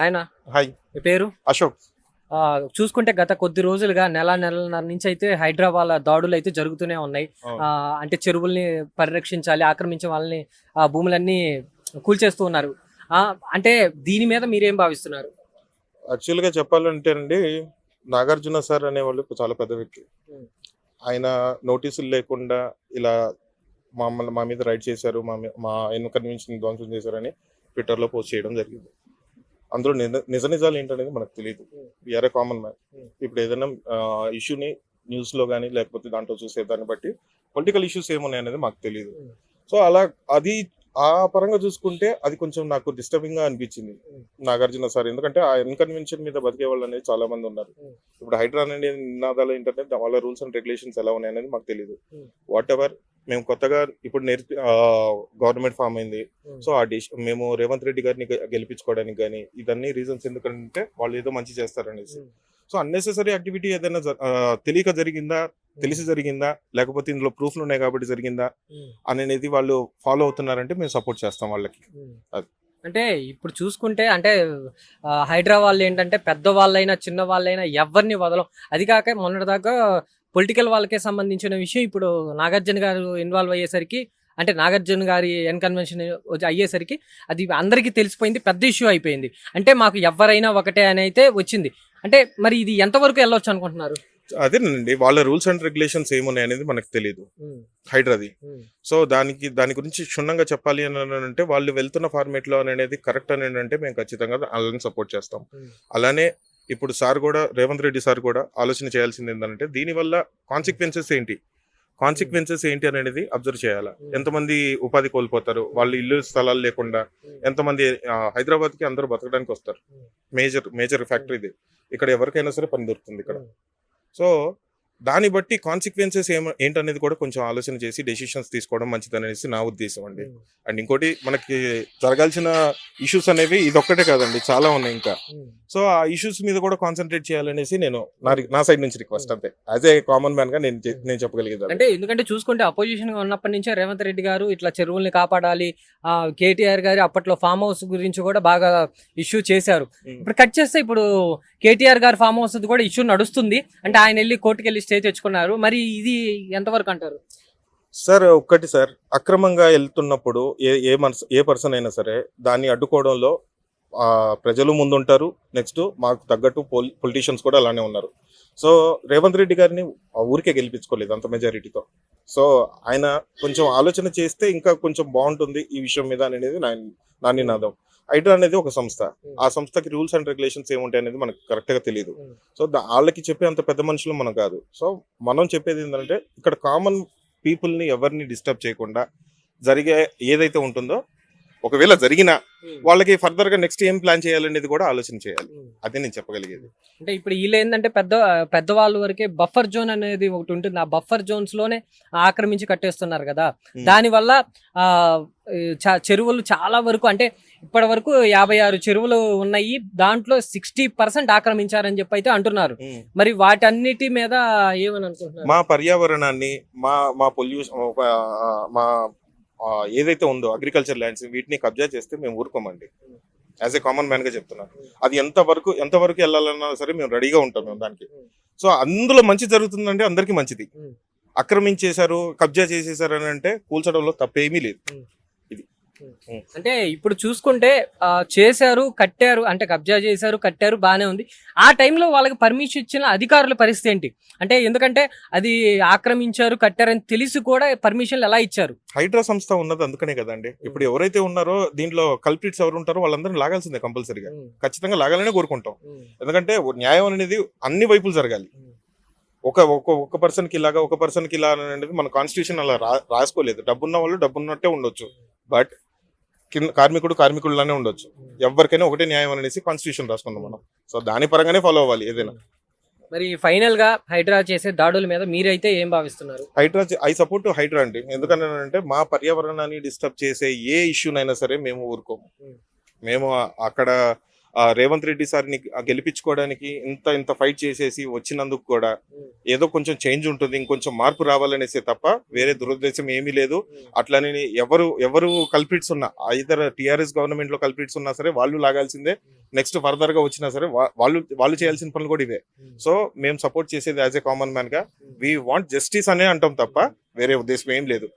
ఆయన? హాయ్. మీ పేరు? అశోక్. చూసుకుంటే గత కొద్ది రోజులుగా నెల నెలన్నర నుంచి అయితే హైదరాబాద్ దాడులు అయితే జరుగుతూనే ఉన్నాయి. అంటే చెరువుల్ని పరిరక్షించాలి ఆక్రమించిన వాళ్ళని ఆ భూములన్నీ కూల్చేస్తూ ఉన్నారు. ఆ, అంటే దీని మీద మీరేం భావిస్తున్నారు? యాక్చువల్గా చెప్పాలంటేనండి నాగార్జున సార్ అనేవాళ్ళు చాలా పెద్ద వ్యక్తి. ఆయన నోటీసులు లేకుండా ఇలా మమ్మల్ని మా మీద రైడ్ చేశారు మా మీ- కన్వెన్షన్ ధ్వంసం చేశారని ట్విట్టర్లో పోస్ట్ చేయడం జరిగింది. అందులో నిజ నిజ నిజాలు ఏంటనేది మనకు తెలియదు. We are common man. ఇప్పుడు ఏదైనా ఇష్యూని న్యూస్లో కానీ లేకపోతే దాంట్లో చూసే దాన్ని బట్టి పొలిటికల్ ఇష్యూస్ ఏమున్నాయి అనేది మాకు తెలియదు. సో అలా అది ఆ పరంగా చూసుకుంటే అది కొంచెం నాకు డిస్టర్బింగ్గా అనిపించింది. నాగార్జున సార్ ఎందుకంటే ఆ ఇన్కన్వెన్షన్ మీద బతికే వాళ్ళు అనేది చాలా మంది ఉన్నారు. ఇప్పుడు హైడ్రా అనేది నినాదాల ఇంటర్నెట్ వాళ్ళ రూల్స్ అండ్ రెగ్యులేషన్స్ ఎలా ఉన్నాయి అనేది మాకు తెలియదు. వాట్ ఎవర్ మేము కొత్తగా ఇప్పుడు నేర్పి గవర్నమెంట్ ఫామ్ అయింది. సో ఆ డిష్ మేము రేవంత్ రెడ్డి గారిని గెలిపించుకోవడానికి కానీ ఇదన్నీ రీజన్స్ ఎందుకంటే వాళ్ళు ఏదో మంచి చేస్తారనేసి. Hmm. సో అన్నెసెసరీ యాక్టివిటీ ఏదైనా తెలియక జరిగిందా? తెలిసి జరిగిందా? లేకపోతే ఇందులో ప్రూఫ్లు ఉన్నాయి కాబట్టి జరిగిందా? అనేది వాళ్ళు ఫాలో అవుతున్నారంటే మేము సపోర్ట్ చేస్తాం వాళ్ళకి. అది. అంటే ఇప్పుడు చూసుకుంటే అంటే వాళ్ళు ఏంటంటే పెద్ద వాళ్ళైనా చిన్న వాళ్ళైనా ఎవరిని వదలం అది కాక మొన్నటిదాకా పొలిటికల్ వాళ్ళకే సంబంధించిన విషయం. ఇప్పుడు నాగార్జున గారు ఇన్వాల్వ్ అయ్యేసరికి అంటే నాగార్జున గారి ఎన్కన్వెన్షన్ అయ్యేసరికి అది అందరికీ తెలిసిపోయింది పెద్ద ఇష్యూ అయిపోయింది. అంటే మాకు ఎవరైనా ఒకటే అని అయితే వచ్చింది. అంటే మరి ఇది ఎంతవరకు వెళ్ళొచ్చు అనుకుంటున్నారు? అదేనండి వాళ్ళ రూల్స్ అండ్ రెగ్యులేషన్స్ ఏమున్నాయి అనేది మనకు తెలియదు హైడ్రాది సో దానికి దాని గురించి క్షుణ్ణంగా చెప్పాలి అని అంటే వాళ్ళు వెళ్తున్న ఫార్మేట్లో అనేది కరెక్ట్ అని అంటే మేము ఖచ్చితంగా వాళ్ళని సపోర్ట్ చేస్తాం. అలానే ఇప్పుడు సార్ కూడా రేవంత్ రెడ్డి సార్ కూడా ఆలోచన చేయాల్సింది ఏంటంటే దీనివల్ల కాన్సిక్వెన్సెస్ ఏంటి? కాన్సిక్వెన్సెస్ ఏంటి అనేది అబ్జర్వ్ చేయాలి? Hmm. ఎంతమంది ఉపాధి కోల్పోతారు? వాళ్ళు ఇల్లు స్థలాలు లేకుండా ఎంతమంది హైదరాబాద్కి అందరూ బతకడానికి వస్తారు? Hmm. మేజర్ మేజర్ ఫ్యాక్టరీ ఇది. ఇక్కడ ఎవరికైనా సరే పని దొరుకుతుంది ఇక్కడ. Hmm. సో దాన్ని బట్టి కాన్సిక్వెన్సెస్ ఏమ ఏంటనేది కూడా కొంచెం ఆలోచన చేసి డెసిషన్స్ తీసుకోవడం మంచిదనేసి నా ఉద్దేశం అండి. అండ్ ఇంకోటి మనకి జరగాల్సిన ఇష్యూస్ అనేవి ఇదొక్కటే కాదండి చాలా ఉన్నాయి ఇంకా. సో ఆ ఇష్యూస్ మీద కూడా కాన్సన్ట్రేట్ చేయాలనేసి నేను నా నా సైడ్ నుంచి రిక్వెస్ట్ అంతే. యాజ్ ఏ కామన్ మ్యాన్గా నేను నేను చెప్పగలిగేది అంటే ఎందుకంటే చూసుకుంటే అపోజిషన్గా ఉన్నప్పటి నుంచే రేవంత్ రెడ్డి గారు ఇట్లా చెరువుల్ని కాపాడాలి ఆ కేటీఆర్ గారి అప్పట్లో ఫామ్ హౌస్ గురించి కూడా బాగా ఇష్యూ చేశారు. ఇప్పుడు కట్ చేస్తే ఇప్పుడు కేటీఆర్ గారి ఫామ్ హౌస్ కూడా ఇష్యూ నడుస్తుంది. అంటే ఆయన వెళ్ళి కోర్టుకి వెళ్ళి స్టే తెచ్చుకున్నారు. మరి ఇది ఎంతవరకు అంటారు? సార్ ఒక్కటి సార్ అక్రమంగా వెళ్తున్నప్పుడు ఏ ఏ మనసు ఏ పర్సన్ అయినా సరే దాన్ని అడ్డుకోవడంలో ప్రజలు ముందుంటారు. నెక్స్ట్ మాకు తగ్గట్టు పొలి పొలిటీషియన్స్ కూడా అలానే ఉన్నారు. సో రేవంత్ రెడ్డి గారిని ఆ ఊరికే గెలిపించుకోలేదు అంత మెజారిటీతో సో ఆయన కొంచెం ఆలోచన చేస్తే ఇంకా కొంచెం బాగుంటుంది ఈ విషయం మీద అనేది నా నా నినాదం హైడ్రా అనేది ఒక సంస్థ. ఆ సంస్థకి రూల్స్ అండ్ రెగ్యులేషన్స్ ఏముంటాయి అనేది మనకు కరెక్ట్గా తెలియదు సో వాళ్ళకి చెప్పే అంత పెద్ద మనుషులు మనం కాదు. సో మనం చెప్పేది ఏంటంటే ఇక్కడ కామన్ పీపుల్ని ఎవరిని డిస్టర్బ్ చేయకుండా జరిగే ఏదైతే ఉంటుందో ఒకవేళ జరిగినా వాళ్ళకి ఫర్దర్గా నెక్స్ట్ ఏం ప్లాన్ చేయాలనేది కూడా ఆలోచన చేయాలి. అదే నేను చెప్పగలిగేది. అంటే ఇప్పుడు వీళ్ళు ఏంటంటే పెద్ద పెద్దవాళ్ళ వరకే బఫర్ జోన్ అనేది ఒకటి ఉంటుంది. ఆ బఫర్ జోన్స్లోనే ఆక్రమించి కట్టేస్తున్నారు కదా. దానివల్ల చెరువులు చాలా వరకు అంటే ఇప్పటి వరకు యాభై ఆరు చెరువులు ఉన్నాయి. దాంట్లో సిక్స్టీ పర్సెంట్ ఆక్రమించారని చెప్పి అయితే అంటున్నారు. మరి వాటన్నిటి మీద ఏమని అనుకుంటున్నారు? మా పర్యావరణాన్ని మా మా పొల్యూషన్ మా ఏదైతే ఉందో అగ్రికల్చర్ ల్యాండ్స్ వీటిని కబ్జా చేస్తే మేము ఊరుకోమండి. యాజ్ ఏ కామన్ మ్యాన్గా చెప్తున్నాను. అది ఎంత వరకు ఎంత వరకు వెళ్ళాలన్నా సరే మేము రెడీగా ఉంటాం మేము దానికి. సో అందులో మంచి జరుగుతుందంటే అందరికీ మంచిది. ఆక్రమించేశారు కబ్జా చేసేసారు అని అంటే కూల్చడంలో తప్పేమీ లేదు. అంటే ఇప్పుడు చూసుకుంటే చేశారు కట్టారు అంటే కబ్జా చేశారు కట్టారు బానే ఉంది. ఆ టైంలో వాళ్ళకి పర్మిషన్ ఇచ్చిన అధికారుల పరిస్థితి ఏంటి? అంటే ఎందుకంటే అది ఆక్రమించారు కట్టారని తెలిసి కూడా పర్మిషన్లు ఎలా ఇచ్చారు? హైడ్రా సంస్థ ఉన్నది అందుకనే కదండి. ఇప్పుడు ఎవరైతే ఉన్నారో దీంట్లో కల్పిట్స్ ఎవరు ఉంటారో వాళ్ళందరినీ లాగాల్సిందే కంపల్సరీగా. ఖచ్చితంగా లాగాలనే కోరుకుంటాం. ఎందుకంటే న్యాయం అనేది అన్ని వైపులు జరగాలి. ఒక ఒక ఒక పర్సన్కి ఇలాగా ఒక పర్సన్కి ఇలా అనేది మన కాన్స్టిట్యూషన్ అలా రా- రాసుకోలేదు. డబ్బున్న వాళ్ళు డబ్బున్నట్టే ఉండొచ్చు. బట్ కింద కార్మికుడు కార్మికుడులానే ఉండొచ్చు. ఎవరికైనా ఒకటే న్యాయం అనేసి కాన్స్టిట్యూషన్ రాసుకున్నాం మనం. సో దాని పరంగానే ఫాలో అవ్వాలి ఏదైనా. మరి ఫైనల్గా హైడ్రా చేసే దాడుల మీద మీరైతే ఏం భావిస్తున్నారు? హైడ్రా ఐ సపోర్ట్ హైడ్రా అండి. ఎందుకంటే మా పర్యావరణాన్ని డిస్టర్బ్ చేసే ఏ ఇష్యూనైనా సరే మేము ఊరుకోము. మేము అక్కడ రేవంత్ రెడ్డి సార్ని గెలిపించుకోవడానికి ఇంత ఇంత ఫైట్ చేసేసి వచ్చినందుకు కూడా ఏదో కొంచెం చేంజ్ ఉంటుంది ఇంకొంచెం మార్పు రావాలనేసి తప్ప వేరే దురుద్దేశం ఏమీ లేదు. అట్లని ఎవరు ఎవరు కల్పిట్స్ ఉన్నా ఇతర టిఆర్ఎస్ గవర్నమెంట్లో కల్పిట్స్ ఉన్నా సరే వాళ్ళు లాగాల్సిందే. నెక్స్ట్ ఫర్దర్గా వచ్చినా సరే వాళ్ళు వాళ్ళు చేయాల్సిన పనులు కూడా ఇవే. సో మేము సపోర్ట్ చేసేది యాజ్ ఏ కామన్ మ్యాన్గా వీ వాంట్ జస్టిస్ అనే అంటాం తప్ప వేరే ఉద్దేశం ఏం లేదు.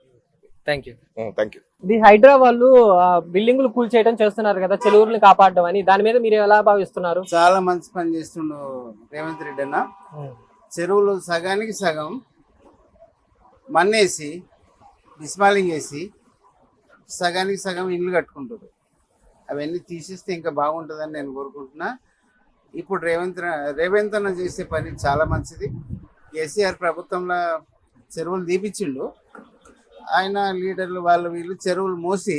థ్యాంక్ యూ థ్యాంక్ యూ ఇది హైడ్రా వాళ్ళు ఆ, బిల్డింగులు కూల్చేయడం చేస్తున్నారు కదా చెరువుల్ని కాపాడడం అని. దాని మీద మీరు ఎలా భావిస్తున్నారు? చాలా మంచి పని చేస్తుండు రేవంత్ రెడ్డి అన్న. చెరువులు సగానికి సగం మన్నేసి డిస్మాలింగ్ వేసి సగానికి సగం ఇల్లు కట్టుకుంటారు అవన్నీ తీసేస్తే ఇంకా బాగుంటుందని నేను కోరుకుంటున్నా. ఇప్పుడు రేవంత్ రేవంత్ అన్న చేసే పని చాలా మంచిది. కేసీఆర్ ప్రభుత్వంలో చెరువులు దీపించిండు. ఆయన లీడర్లు వాళ్ళు వీళ్ళు చెరువులు మోసి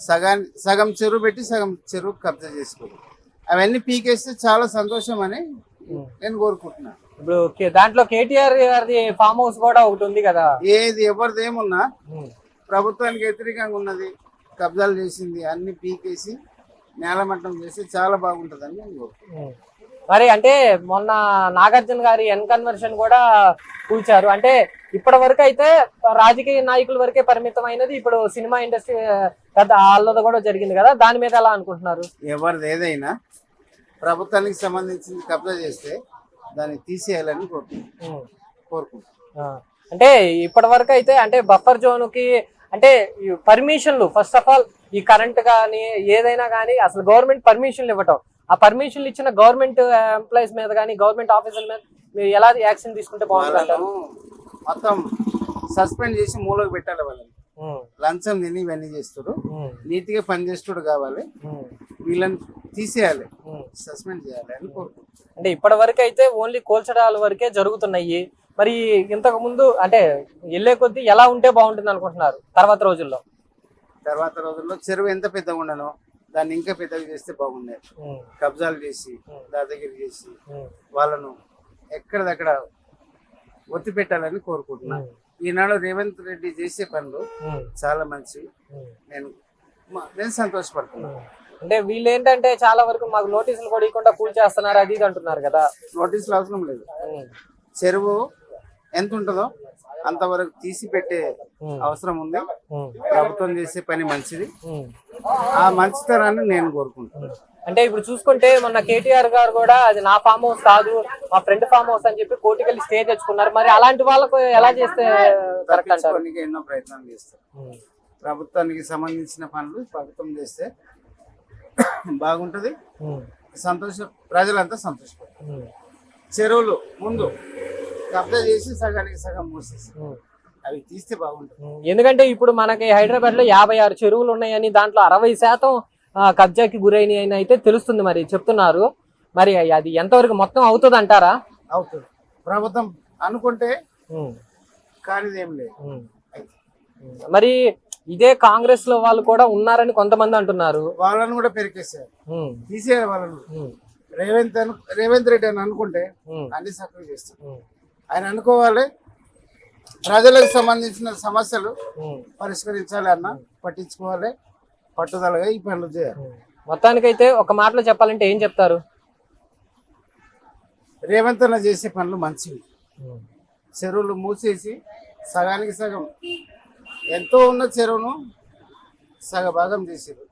సగాన్ సగం చెరువు పెట్టి సగం చెరువు కబ్జా చేసుకోరు అవన్నీ పీకేస్తే చాలా సంతోషం అని నేను కోరుకుంటున్నా. ఇప్పుడు దాంట్లో కేటీఆర్ గారిది ఫామ్ హౌస్ కూడా ఒకటి ఉంది కదా? ఏది ఎవరిది ఏమున్నా ప్రభుత్వానికి వ్యతిరేకంగా ఉన్నది. కబ్జాలు చేసింది అన్ని పీకేసి నేలమట్టం చేసి చాలా బాగుంటుందని నేను కోరుకుంటున్నాను మరి అంటే మొన్న నాగార్జున గారి ఎన్ కన్వర్షన్ కూడా కూల్చారు. అంటే ఇప్పటి వరకు అయితే రాజకీయ నాయకుల వరకే పరిమితమైనది ఇప్పుడు సినిమా ఇండస్ట్రీ పెద్ద ఆళ్ళలో కూడా జరిగింది కదా దాని మీద ఎలా అనుకుంటున్నారు? ఎవరిది ఏదైనా ప్రభుత్వానికి సంబంధించింది కబ్జా చేస్తే దాన్ని తీసేయాలని కోరుకుంటున్నాను. అంటే ఇప్పటి వరకు అయితే అంటే బఫర్ జోన్కి అంటే పర్మిషన్లు ఫస్ట్ ఆఫ్ ఆల్ ఈ కరెంట్ కానీ ఏదైనా కానీ అసలు గవర్నమెంట్ పర్మిషన్లు ఇవ్వటం. ఆ పర్మిషన్లు ఇచ్చిన గవర్నమెంట్ ఎంప్లాయీస్ మీద కానీ గవర్నమెంట్ ఆఫీసర్ మీద మీరు ఎలా యాక్షన్ తీసుకుంటే బాగుంటుంది మొత్తం సస్పెండ్ చేసి మూలకు పెట్టాలి వాళ్ళని. లంచం తిని ఇవన్నీ చేస్తుడు నీట్గా పని చేస్తుడు కావాలి. వీళ్ళని తీసేయాలి. సస్పెండ్ చేయాలి అని కోరుకుంటున్నాను అంటే ఇప్పటి వరకు అయితే ఓన్లీ కోల్చడాల వరకే జరుగుతున్నాయి. మరి ఇంతకు ముందు అంటే వెళ్ళే కొద్దీ ఎలా ఉంటే బాగుంటుంది అనుకుంటున్నారు? తర్వాత రోజుల్లో. తర్వాత రోజుల్లో చెరువు ఎంత పెద్దగా ఉండనో? దాన్ని ఇంకా పెద్దగా చేస్తే బాగుండేది ఉమ్, కబ్జాలు చేసి దాదాగిరి చేసి వాళ్ళను ఎక్కడిదక్కడ ఒత్తి పెట్టాలని కోరుకుంటున్నాను ఈనాడు రేవంత్ రెడ్డి చేసే పనులు చాలా మంచి ఉమ్. నేను నేను సంతోషపడుతున్నాను. అంటే వీళ్ళు ఏంటంటే చాలా వరకు మాకు నోటీసులు కూడా ఇవ్వకుండా కూల్ చేస్తున్నారు అది ఇది అంటున్నారు కదా. నోటీసులు అవసరం లేదు. చెరువు ఎంత ఉంటుందో అంతవరకు తీసి పెట్టే అవసరం ఉంది. ప్రభుత్వం చేసే పని మంచిది. ఆ మంచితనాన్ని నేను కోరుకుంటాను ఉమ్. అంటే ఇప్పుడు చూసుకుంటే మొన్న కేటీఆర్ గారు కూడా అది నా ఫామ్ హౌస్ కాదు మా ఫ్రెండ్ ఫామ్ హౌస్ అని చెప్పి కోర్టుకెళ్ళి స్టే తెచ్చుకున్నారు. మరి అలాంటి వాళ్ళకు ఎలా చేస్తే కరెక్ట్ అంటారు? తప్పించుకోనికి ఎన్నో ప్రయత్నాలు చేస్తారు. ప్రభుత్వానికి సంబంధించిన పనులు ప్రభుత్వం చేస్తే బాగుంటుంది. సంతోష ప్రజలంతా సంతోషపడతారు. చెరువులు ముందు కబ్జా చేసి సగానికి సగం. అవి తీస్తే బాగుంటుంది. ఎందుకంటే ఇప్పుడు మనకి హైదరాబాద్లో యాభై ఆరు చెరువులు ఉన్నాయని దాంట్లో అరవై శాతం కబ్జాకి గురైనాయి అని అయితే తెలుస్తుంది మరి చెప్తున్నారు. మరి అది ఎంతవరకు మొత్తం అవుతుంది అంటారా అవుతుంది. ప్రభుత్వం అనుకుంటే కానిది లేదు. మరి ఇదే కాంగ్రెస్లో వాళ్ళు కూడా ఉన్నారని కొంతమంది అంటున్నారు. వాళ్ళని కూడా పెరికేసారు తీసేయాలి వాళ్ళను. రేవంత్ రేవంత్ రెడ్డి అని అనుకుంటే అన్ని సక్రియ చేస్తారు. ఆయన అనుకోవాలి. ప్రజలకు సంబంధించిన సమస్యలు పరిష్కరించాలి అన్న పట్టించుకోవాలి. పట్టుదలగా ఈ పనులు చేయాలి. మొత్తానికైతే ఒక మాటలో చెప్పాలంటే ఏం చెప్తారు? రేవంత్ అన్న చేసే పనులు మంచివి. చెరువులు మూసేసి సగానికి సగం. ఎంతో ఉన్న చెరువును సగ భాగం చేసారు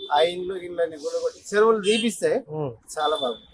ఆ ఇండ్లు ఇళ్ళని గుడగొట్టి చెరువులు దీపిస్తే. చాలా బాగుంది